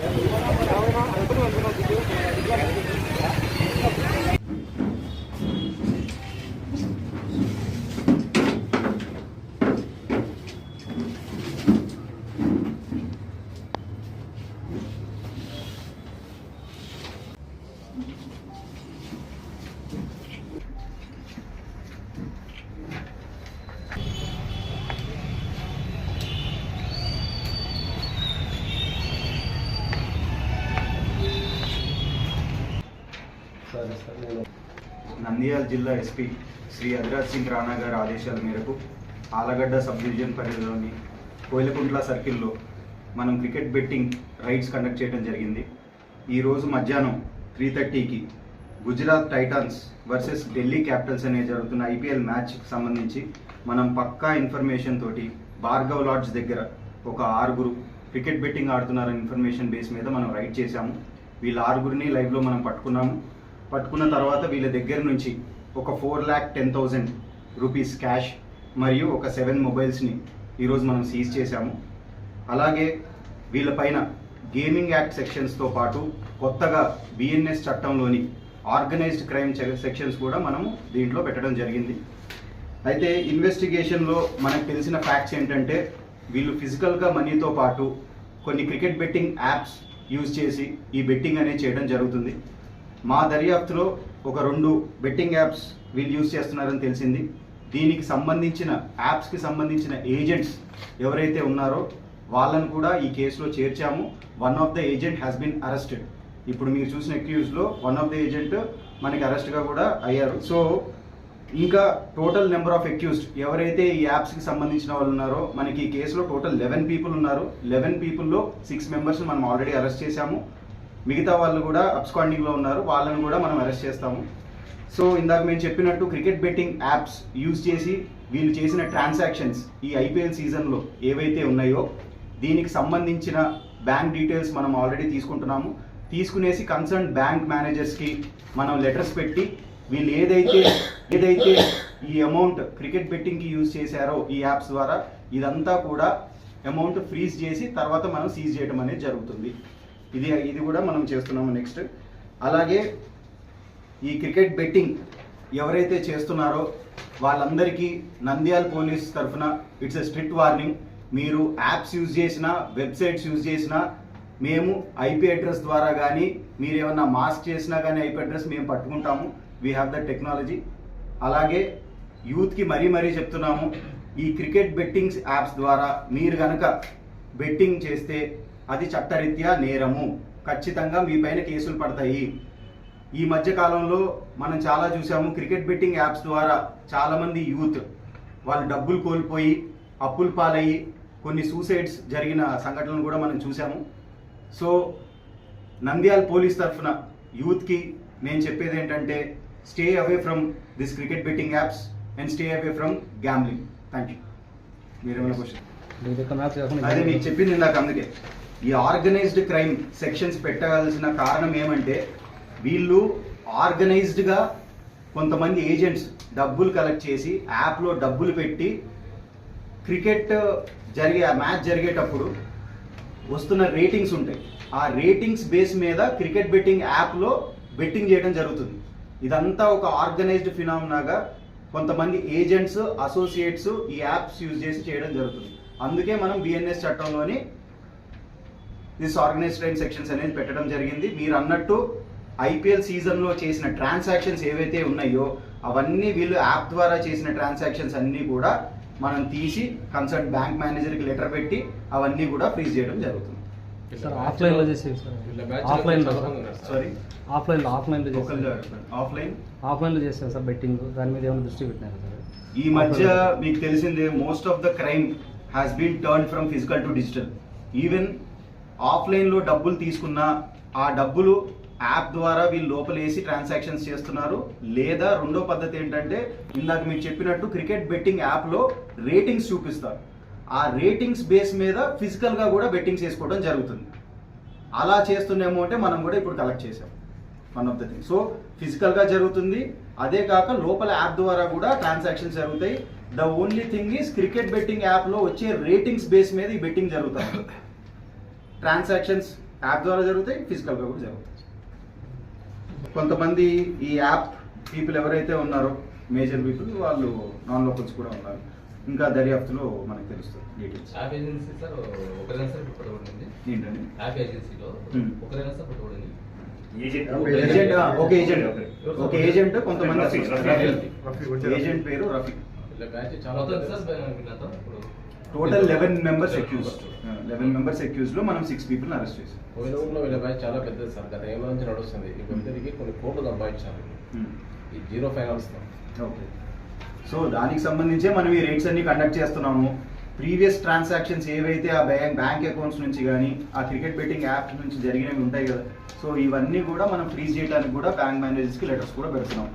どうもありがとうございました。నంద్యాల జిల్లా ఎస్పీ శ్రీ అధిరాజ్ సింగ్ రాణా గారి ఆదేశాల మేరకు ఆలగడ్డ సబ్ డివిజన్ పరిధిలోని కోయిలకుంట్ల సర్కిల్లో మనం క్రికెట్ బెట్టింగ్ రైడ్స్ కండక్ట్ చేయడం జరిగింది. ఈరోజు మధ్యాహ్నం త్రీ థర్టీకి Gujarat Titans versus Delhi Capitals అనే జరుగుతున్న ఐపీఎల్ మ్యాచ్కి సంబంధించి మనం పక్కా ఇన్ఫర్మేషన్ తోటి భార్గవ్ లాడ్జ్ దగ్గర ఒక ఆరుగురు క్రికెట్ బెట్టింగ్ ఆడుతున్నారనే ఇన్ఫర్మేషన్ బేస్ మీద మనం రైడ్ చేశాము. వీళ్ళ ఆరుగురిని లైవ్లో మనం పట్టుకున్నాము. పట్టుకున్న తర్వాత వీళ్ళ దగ్గర నుంచి ఒక four lakh ten thousand rupees cash మరియు ఒక సెవెన్ మొబైల్స్ని ఈరోజు మనం సీజ్ చేశాము. అలాగే వీళ్ళపైన గేమింగ్ యాక్ట్ సెక్షన్స్తో పాటు కొత్తగా బిఎన్ఎస్ చట్టంలోని ఆర్గనైజ్డ్ క్రైమ్ సెక్షన్స్ కూడా మనము దీంట్లో పెట్టడం జరిగింది. అయితే ఇన్వెస్టిగేషన్లో మనకు తెలిసిన ఫ్యాక్ట్స్ ఏంటంటే వీళ్ళు ఫిజికల్గా మనీతో పాటు కొన్ని క్రికెట్ బెట్టింగ్ యాప్స్ యూజ్ చేసి ఈ బెట్టింగ్ అనేది చేయడం జరుగుతుంది. మా దర్యాప్తులో ఒక రెండు బెట్టింగ్ యాప్స్ వీళ్ళు యూజ్ చేస్తున్నారని తెలిసింది. దీనికి సంబంధించిన యాప్స్కి సంబంధించిన ఏజెంట్స్ ఎవరైతే ఉన్నారో వాళ్ళను కూడా ఈ కేసులో చేర్చాము. One of the agent has been arrested ఇప్పుడు మీరు చూసిన అక్యూజ్లో వన్ ఆఫ్ ద ఏజెంట్ మనకి అరెస్ట్గా కూడా అయ్యారు. సో ఇంకా టోటల్ నెంబర్ ఆఫ్ అక్యూజ్డ్ ఎవరైతే ఈ యాప్స్కి సంబంధించిన వాళ్ళు ఉన్నారో మనకి ఈ కేసులో టోటల్ లెవెన్ పీపుల్ ఉన్నారు. లెవెన్ పీపుల్లో సిక్స్ మెంబర్స్ మనం ఆల్రెడీ అరెస్ట్ చేశాము. మిగతా వాళ్ళు కూడా అబ్స్కాండింగ్లో ఉన్నారు. వాళ్ళని కూడా మనం అరెస్ట్ చేస్తాము. సో ఇందాక మేము చెప్పినట్టు క్రికెట్ బెట్టింగ్ యాప్స్ యూజ్ చేసి వీళ్ళు చేసిన ట్రాన్సాక్షన్స్ ఈ ఐపీఎల్ సీజన్లో ఏవైతే ఉన్నాయో దీనికి సంబంధించిన బ్యాంక్ డీటెయిల్స్ మనం ఆల్రెడీ తీసుకుంటున్నాము. తీసుకునేసి కన్సర్న్ బ్యాంక్ మేనేజర్స్కి మనం లెటర్స్ పెట్టి వీళ్ళు ఏదైతే ఏదైతే ఈ అమౌంట్ క్రికెట్ బెట్టింగ్కి యూజ్ చేశారో ఈ యాప్స్ ద్వారా ఇదంతా కూడా అమౌంట్ ఫ్రీజ్ చేసి తర్వాత మనం సీజ్ చేయడం అనేది జరుగుతుంది. ఇది ఇది కూడా మనం చేస్తున్నాము నెక్స్ట్. అలాగే ఈ క్రికెట్ బెట్టింగ్ ఎవరైతే చేస్తున్నారో వాళ్ళందరికీ నంద్యాల పోలీస్ తరఫున ఇట్స్ ఎ స్ట్రిక్ట్ వార్నింగ్. మీరు యాప్స్ యూజ్ చేసినా వెబ్సైట్స్ యూజ్ చేసినా మేము ఐపీ అడ్రస్ ద్వారా కానీ మీరు ఏమన్నా మాస్క్ చేసినా కానీ ఐపీ అడ్రస్ మేము పట్టుకుంటాము. వీ హ్యావ్ ద టెక్నాలజీ అలాగే యూత్కి మరీ మరీ చెప్తున్నాము ఈ క్రికెట్ బెట్టింగ్స్ యాప్స్ ద్వారా మీరు కనుక బెట్టింగ్ చేస్తే అది చట్టరీత్యా నేరము. ఖచ్చితంగా మీ పైన కేసులు పడతాయి. ఈ మధ్య కాలంలో మనం చాలా చూసాము క్రికెట్ బెట్టింగ్ యాప్స్ ద్వారా చాలామంది యూత్ వాళ్ళు డబ్బులు కోల్పోయి అప్పులు పాలయ్యి కొన్ని సూసైడ్స్ జరిగిన సంఘటనలు కూడా మనం చూసాము సో నంద్యాల పోలీస్ తరఫున యూత్కి నేను చెప్పేది ఏంటంటే stay away from this cricket betting apps and stay away from gambling thank you మీరేమైనా క్వశ్చన్ అదే మీకు చెప్పింది ఇందాక అందుకే. ఈ ఆర్గనైజ్డ్ క్రైమ్ సెక్షన్స్ పెట్టవలసిన కారణం ఏమంటే వీళ్ళు ఆర్గనైజ్డ్గా కొంతమంది ఏజెంట్స్ డబ్బులు కలెక్ట్ చేసి యాప్లో డబ్బులు పెట్టి క్రికెట్ జరిగే ఆ మ్యాచ్ జరిగేటప్పుడు వస్తున్న రేటింగ్స్ ఉంటాయి. ఆ రేటింగ్స్ బేస్ మీద క్రికెట్ బెట్టింగ్ యాప్లో బెట్టింగ్ చేయడం జరుగుతుంది. ఇదంతా ఒక ఆర్గనైజ్డ్ ఫినామినాగా కొంతమంది ఏజెంట్స్ అసోసియేట్స్ ఈ యాప్స్ యూజ్ చేసి చేయడం జరుగుతుంది. అందుకే మనం బిఎన్ఎస్ చట్టంలోని దిస్ ఆర్గనైజ్డ్ క్రైమ్ సెక్షన్స్ అనేది పెట్టడం జరిగింది. మీరు అన్నట్టు ఐపీఎల్ సీజన్లో చేసిన ట్రాన్సాక్షన్స్ ఏవైతే ఉన్నాయో అవన్నీ వీళ్ళు యాప్ ద్వారా చేసిన ట్రాన్సాక్షన్స్ అన్నీ కూడా మనం తీసి కన్సర్న్ బ్యాంక్ మేనేజర్కి లెటర్ పెట్టి అవన్నీ కూడా ఫ్రీజ్ చేయడం జరుగుతుంది. సార్ ఆఫ్లైన్లో చేసేవి సార్. ఆఫ్లైన్లో సారీ. ఆఫ్లైన్లో ఆఫ్లైన్లో ఒకళ్ళు చేసేవి ఆఫ్లైన్ ఆఫ్లైన్? లో చేసాం సార్ బెట్టింగ్. దాని మీద ఏమైనా దృష్టి పెట్టినారు సార్? ఈ మధ్య మీకు తెలిసిందే most of the crime has been turn from physical to digital even ఆఫ్లైన్లో డబ్బులు తీసుకున్న ఆ డబ్బులు యాప్ ద్వారా వీళ్ళు లోపలేసి ట్రాన్సాక్షన్స్ చేస్తున్నారు. లేదా రెండో పద్ధతి ఏంటంటే ఇందాక మీరు చెప్పినట్టు క్రికెట్ బెట్టింగ్ యాప్లో రేటింగ్స్ చూపిస్తారు. ఆ రేటింగ్స్ బేస్ మీద ఫిజికల్గా కూడా బెట్టింగ్స్ వేసుకోవడం జరుగుతుంది. అలా చేస్తున్న అంటే మనం కూడా ఇప్పుడు కలెక్ట్ చేసాం one of the thing. So ఫిజికల్గా జరుగుతుంది. అదే కాక లోపల యాప్ ద్వారా కూడా ట్రాన్సాక్షన్స్ జరుగుతాయి. The only thing is cricket betting యాప్లో వచ్చే రేటింగ్స్ బేస్ మీద ఈ బెట్టింగ్ జరుగుతుంది. ట్రాన్సాక్షన్స్ యాప్ ద్వారా జరుగుతాయి ఫిజికల్గా కూడా జరుగుతాయి. కొంతమంది ఈ యాప్ పీపుల్ ఎవరైతే ఉన్నారో మేజర్ పీపుల్ వాళ్ళు నాన్ లోకల్స్ కూడా ఉన్నారు. ఇంకా దర్యాప్తులో మనకు తెలుస్తుంది డీటెయిల్స్ యాప్ ఏజెన్సీ సార్ ఒకరైనా సార్ పట్టుబడింది ఏంటండి? యాప్ ఏజెన్సీలో Hmm. ఒకరైనా సార్ పట్టుబడింది ఏజెంట్ ఒక ఏజెంట్ ఒక ఏజెంట్ కొంతమంది. ఏజెంట్ పేరు రఫీ ఇలా బ్యాచ్ చాలా సార్ ఇప్పుడు total eleven members accused eleven members అక్యూజ్లో మనం సిక్స్ పీపుల్ అరెస్ట్ చేసాం వీళ్ళ బ్యాచ్ చాలా పెద్దది సార్ గత ఏళ్ళ నుంచి నడుస్తుంది. ఇద్దరికి కొన్ని కోట్లు సంపాదించారు ఈ జీరో ఫైనాన్స్ ఓకే. సో దానికి సంబంధించే మనం ఈ రేట్స్ అన్ని కండక్ట్ చేస్తున్నాము. ప్రీవియస్ ట్రాన్సాక్షన్స్ ఏవైతే ఆ బ్యాంక్ బ్యాంక్ అకౌంట్స్ నుంచి కానీ ఆ క్రికెట్ బెట్టింగ్ యాప్ నుంచి జరిగినవి ఉంటాయి కదా. సో ఇవన్నీ కూడా మనం ఫ్రీజ్ చేయడానికి కూడా బ్యాంక్ మేనేజర్స్కి లెటర్స్ కూడా పెడుతున్నాం.